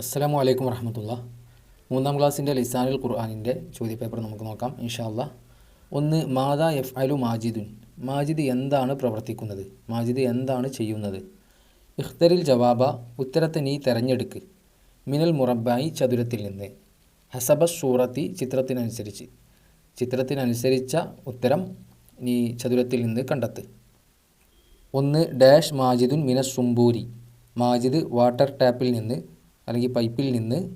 അസ്സലാമു വലൈക്കും വറഹമത്തുള്ള. മൂന്നാം ക്ലാസ്സിന്റെ ലിസാനുൽ ഖുർആാനിന്റെ ചോദ്യപേപ്പർ നമുക്ക് നോക്കാം ഇൻഷാല്ല ഒന്ന് മാതാ എഫ് അലു മാജിദുൻ. മാജിദ് എന്താണ് പ്രവർത്തിക്കുന്നത്? മാജിദ് എന്താണ് ചെയ്യുന്നത്? ഇഖ്തരിൽ ജവാബ ഉത്തരത്തെ നീ തെരഞ്ഞെടുക്ക്. മിനൽ മുറബായി ചതുരത്തിൽ നിന്ന്. ഹസബ സൂറത്തി ചിത്രത്തിനനുസരിച്ച്. ചിത്രത്തിനനുസരിച്ച ഉത്തരം നീ ചതുരത്തിൽ നിന്ന് കണ്ടെത്ത്. ഒന്ന് ഡാഷ് മാജിദുൻ മിനസ് സുംബൂരി. മാജിദ് വാട്ടർ ടാപ്പിൽ നിന്ന് അല്ലെങ്കിൽ പൈപ്പിൽ നിന്ന്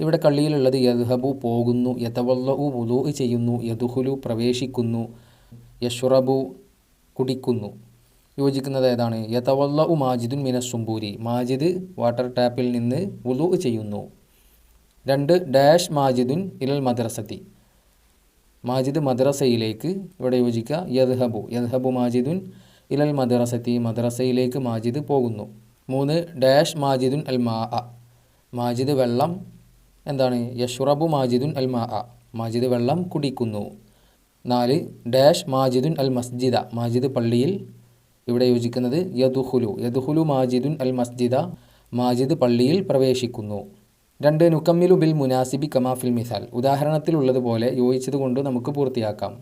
ഇവിടെ കള്ളിയിലുള്ളത് യദ്ഹബു പോകുന്നു യതവല്ലു വുലു ചെയ്യുന്നു യദുഹുലു പ്രവേശിക്കുന്നു യഷുറബു കുടിക്കുന്നു. യോജിക്കുന്നത് ഏതാണ്? യതവല്ലു മാജിദുൻ മിനസുംബൂരി മാജിദ് വാട്ടർ ടാപ്പിൽ നിന്ന് വുലു ചെയ്യുന്നു. രണ്ട് ഡാഷ് മാജിദുൻ ഇലൽ മദ്രസത്തി. മാജിദ് മദ്രസയിലേക്ക് ഇവിടെ യോജിക്കുക. യദ്ഹബു. യദ്ഹബു മാജിദുൻ ഇലൽ മദ്രസത്തി. മദ്രസയിലേക്ക് മാജിദ് പോകുന്നു. മൂന്ന് ഡാഷ് മാജിദുൻ അൽ മാ മാജിദ് വെള്ളം എന്താണ്? യഷുറബു മാജിദുൻ അൽ മാ മാജിദ് വെള്ളം കുടിക്കുന്നു. നാല് ഡാഷ് മാജിദുൻ അൽ മസ്ജിദ. മാജിദ് പള്ളിയിൽ ഇവിടെ യോജിക്കുന്നത് യദുഹുലു. യദുഹുലു മാജിദുൻ അൽ മസ്ജിദ. മാജിദ് പള്ളിയിൽ പ്രവേശിക്കുന്നു. രണ്ട് നുക്കമ്മിലു ബിൽ മുനാസിബി കമാഫിൽ മിസാൽ. ഉദാഹരണത്തിലുള്ളതുപോലെ യോജിച്ചത് കൊണ്ട് നമുക്ക് പൂർത്തിയാക്കാം.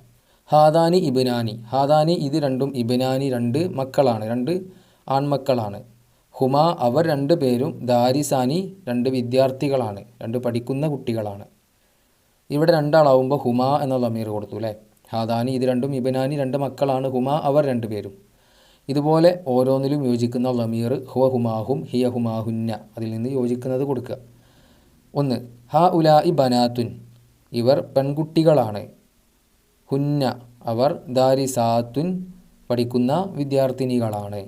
ഹാദാനി ഇബിനാനി. ഹാദാനി ഇത് രണ്ടും ഇബിനാനി രണ്ട് മക്കളാണ്. രണ്ട് ആൺമക്കളാണ്. ഹുമ അവർ രണ്ട് പേരും ദാരിസാനി രണ്ട് വിദ്യാർത്ഥികളാണ് രണ്ട് പഠിക്കുന്ന കുട്ടികളാണ്. ഇവിടെ രണ്ടാളാവുമ്പോൾ ഹുമ എന്ന ലമീർ കൊടുത്തു അല്ലേ ഹാദാനി ഇത് രണ്ടും ഇബനാനി രണ്ട് മക്കളാണ് ഹുമ അവർ രണ്ട് പേരും. ഇതുപോലെ ഓരോന്നിലും യോജിക്കുന്ന ലമീർ ഹുവ ഹുമാഹും ഹിയ ഹുമാഹുന്ന അതിൽ നിന്ന് യോജിക്കുന്നത് കൊടുക്കുക. ഒന്ന് ഹ ഉലാ ഇ ബനാത്തുൻ ഇവർ പെൺകുട്ടികളാണ്. ഹുന്ന അവർ ദാരിസാത്തുൻ പഠിക്കുന്ന വിദ്യാർത്ഥിനികളാണ്.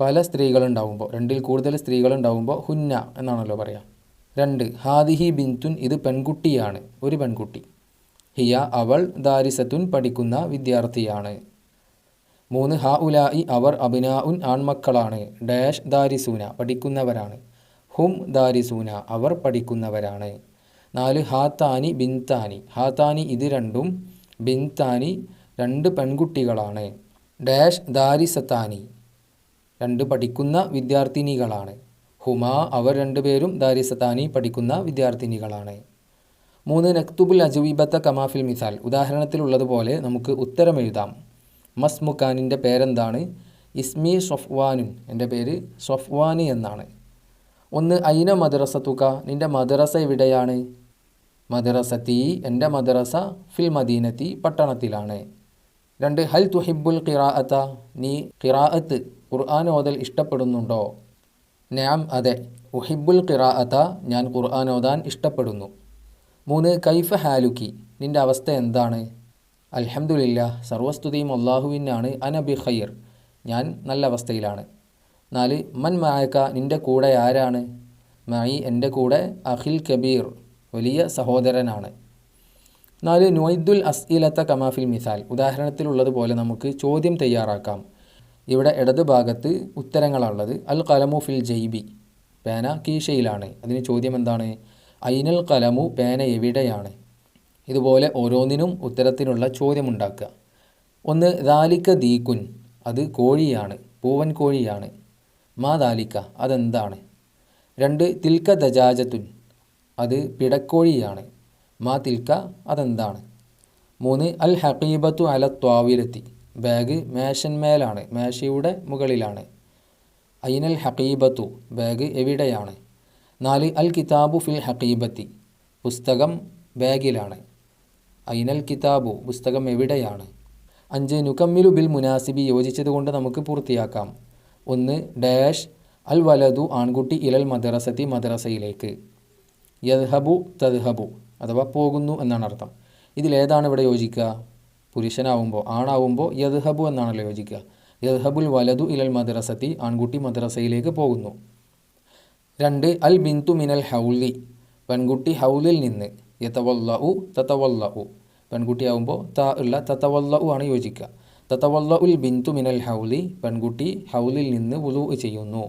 പല സ്ത്രീകളുണ്ടാവുമ്പോൾ രണ്ടിൽ കൂടുതൽ സ്ത്രീകളുണ്ടാവുമ്പോൾ ഹുന്ന എന്നാണല്ലോ പറയുക രണ്ട് ഹാദിഹി ബിൻതുൻ ഇത് പെൺകുട്ടിയാണ് ഒരു പെൺകുട്ടി. ഹിയ അവൾ ദാരിസത്തുൻ പഠിക്കുന്ന വിദ്യാർത്ഥിയാണ്. മൂന്ന് ഹ ഉലായി അവർ അബിനാഉൻ ആൺമക്കളാണ് ഡാഷ് ദാരിസൂന പഠിക്കുന്നവരാണ്. ഹും ദാരിസൂന അവർ പഠിക്കുന്നവരാണ്. നാല് ഹാത്താനി ബിൻതാനി ഹാത്താനി ഇത് രണ്ടും ബിൻതാനി രണ്ട് പെൺകുട്ടികളാണ്. ഡാഷ് ദാരിസത്താനി. രണ്ട് പഠിക്കുന്ന വിദ്യാർത്ഥിനികളാണ്. ഹുമ അവർ രണ്ടുപേരും ദാരിസത്താനി പഠിക്കുന്ന വിദ്യാർത്ഥിനികളാണ്. മൂന്ന് നക്തുബുൽ അജുവീബത്ത കമാഫിൽ മിസാൽ. ഉദാഹരണത്തിലുള്ളതുപോലെ നമുക്ക് ഉത്തരം എഴുതാം. മസ് മുഖാനിന്റെ പേരെന്താണ്? ഇസ്മി ഷൊഫ്വാനുൻ എന്റെ പേര് ഷൊഫ്വാനി എന്നാണ്. ഒന്ന് അയിന മദ്രസ തുക നിന്റെ മദ്രസ എവിടെയാണ്? മദ്രസത്തി എന്റെ മദ്രസ ഫിൽ മദീനത്തി പട്ടണത്തിലാണ്. രണ്ട് ഹൽ തുഹിബുൽ ഖിറാഅത്ത? നീ ഖിറാഅത്ത് ഖുർആൻ ഓതൽ ഇഷ്ടപ്പെടുന്നുണ്ടോ? നാം അതെ. ഉഹിബുൽ ഖിറാഅത്ത ഞാൻ ഖുർആൻ ഓതാൻ ഇഷ്ടപ്പെടുന്നു. മൂന്ന് കൈഫ ഹാലുക്കി. നിന്റെ അവസ്ഥ എന്താണ്? അൽഹംദുലില്ല സർവസ്തുതിയും അള്ളാഹുവിനാണ് അനബി ഖയ്യർ ഞാൻ നല്ല അവസ്ഥയിലാണ്. നാല് മൻ മായക്ക നിന്റെ കൂടെ ആരാണ്? മായി എന്റെ കൂടെ അഖിൽ കബീർ വലിയ സഹോദരനാണ്. നാല് നൊയ്ദുൽ അസ്ഇലത്ത കമാഫിൽ മിസാൽ. ഉദാഹരണത്തിലുള്ളതുപോലെ നമുക്ക് ചോദ്യം തയ്യാറാക്കാം. ഇവിടെ ഇടതുഭാഗത്ത് ഉത്തരങ്ങളാണുള്ളത്. അൽ കലമു ഫിൽ ജൈബി. പേന കീശയിലാണ്. അതിന് ചോദ്യം എന്താണ്? ഐനൽ കലമു പേന എവിടെയാണ്? ഇതുപോലെ ഓരോന്നിനും ഉത്തരത്തിനുള്ള ചോദ്യമുണ്ടാക്കുക. ഒന്ന് ദാലിക്ക ദീകുൻ. അത് കോഴിയാണ്. പൂവൻ കോഴിയാണ്. മാ ദാലിക്ക അതെന്താണ്? രണ്ട് തിൽക്ക ദജാജത്തുൻ അത് പിടക്കോഴിയാണ്. മാ തിൽക്ക അതെന്താണ്? മൂന്ന് അൽ ഹക്കീബത്തു അല ത്വാവിലെത്തി. ബാഗ് മേശന്മേലാണ് മേശയുടെ മുകളിലാണ്. അയിനൽ ഹക്കീബത്തു ബാഗ് എവിടെയാണ്? നാല് അൽ കിതാബു ഫിൽ ഹക്കീബത്തി പുസ്തകം ബാഗിലാണ്. അയിനൽ കിതാബു പുസ്തകം എവിടെയാണ്? അഞ്ച് നുക്കമ്മിലു ബിൽ മുനാസിബി യോജിച്ചതുകൊണ്ട് നമുക്ക് പൂർത്തിയാക്കാം. ഒന്ന് ഡാഷ് അൽ വലതു ആൺകുട്ടി ഇലൽ മദ്രസത്തി മദ്രസയിലേക്ക്. യദ്ഹബു തദ്ഹബു അഥവാ പോകുന്നു എന്നാണ് അർത്ഥം ഇതിലേതാണ് ഇവിടെ യോജിക്കുക? പുരുഷനാവുമ്പോൾ ആണാവുമ്പോൾ യദ്ഹബു എന്നാണല്ലോ യോജിക്കുക. യദ്ഹബുൽ വലതു ഇലൽ മദ്രസത്തി ആൺകുട്ടി മദ്രസയിലേക്ക് പോകുന്നു. രണ്ട് അൽ ബിന്തു മിനൽ ഹൗലി. പെൺകുട്ടി ഹൗലിൽ നിന്ന് യതവല്ല ഉ തത്തവല്ല ഉ പെൺകുട്ടിയാവുമ്പോൾ ത ഉള്ള തത്തവല്ല ഉ ആണ് യോജിക്കുക തത്തവല്ല ഉൽ ബിന്തു മിനൽ ഹൗലി പെൺകുട്ടി ഹൗലിൽ നിന്ന് ഉലു ചെയ്യുന്നു.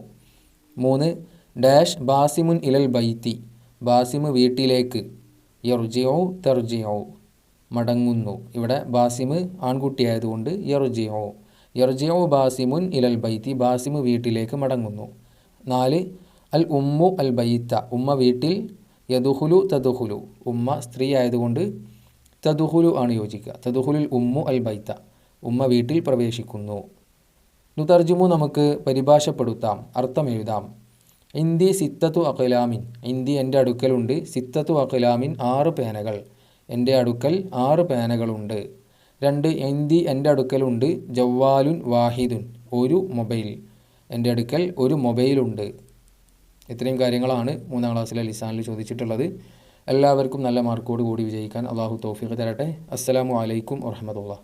മൂന്ന് ഡാഷ് ബാസിമുൻ ഇലൽ ബൈത്തി. ബാസിമു വീട്ടിലേക്ക്. യർജിയോ തെർജിയോ മടങ്ങുന്നു. ഇവിടെ ബാസിമ് ആൺകുട്ടിയായതുകൊണ്ട് യർജിയോ യർജിയോ ബാസിമുൻ ഇലൽ ബൈത്തി ബാസിമ് വീട്ടിലേക്ക് മടങ്ങുന്നു. നാല് അൽ ഉമ്മു അൽ ബൈത്ത. ഉമ്മ വീട്ടിൽ യദുഹുലു തദുഹുലു. ഉമ്മ സ്ത്രീ ആയതുകൊണ്ട് തദുഹുലു ആണ് യോജിക്കുക. തദുഹുലുൽ ഉമ്മു അൽ ബൈത്ത. ഉമ്മ വീട്ടിൽ പ്രവേശിക്കുന്നു. നുതർജുമു നമുക്ക് പരിഭാഷപ്പെടുത്താം. അർത്ഥം എഴുതാം ഇന്ത്യ സിത്തത്തു അഖലാമിൻ. ഇന്ത്യ എന്റെ അടുക്കലുണ്ട്. സിത്തത്തു അഖലാമിൻ ആറ് പേനകൾ. എന്റെ അടുക്കൽ ആറ് പേനകളുണ്ട്. രണ്ട് എന്തി എന്റെ അടുക്കലുണ്ട്. ജവ്വാലുൻ വാഹിദുൻ ഒരു മൊബൈൽ. എന്റെ അടുക്കൽ ഒരു മൊബൈലുണ്ട്. ഇത്രയും കാര്യങ്ങളാണ് മൂന്നാം ക്ലാസ്സിലെ ലിസാനിൽ ചോദിച്ചിട്ടുള്ളത്. എല്ലാവർക്കും നല്ല മാർക്കോട് കൂടി വിജയിക്കാൻ അള്ളാഹു തൗഫീഖ് തരട്ടെ. അസ്സലാമു അലൈക്കും വറഹമത്തുള്ള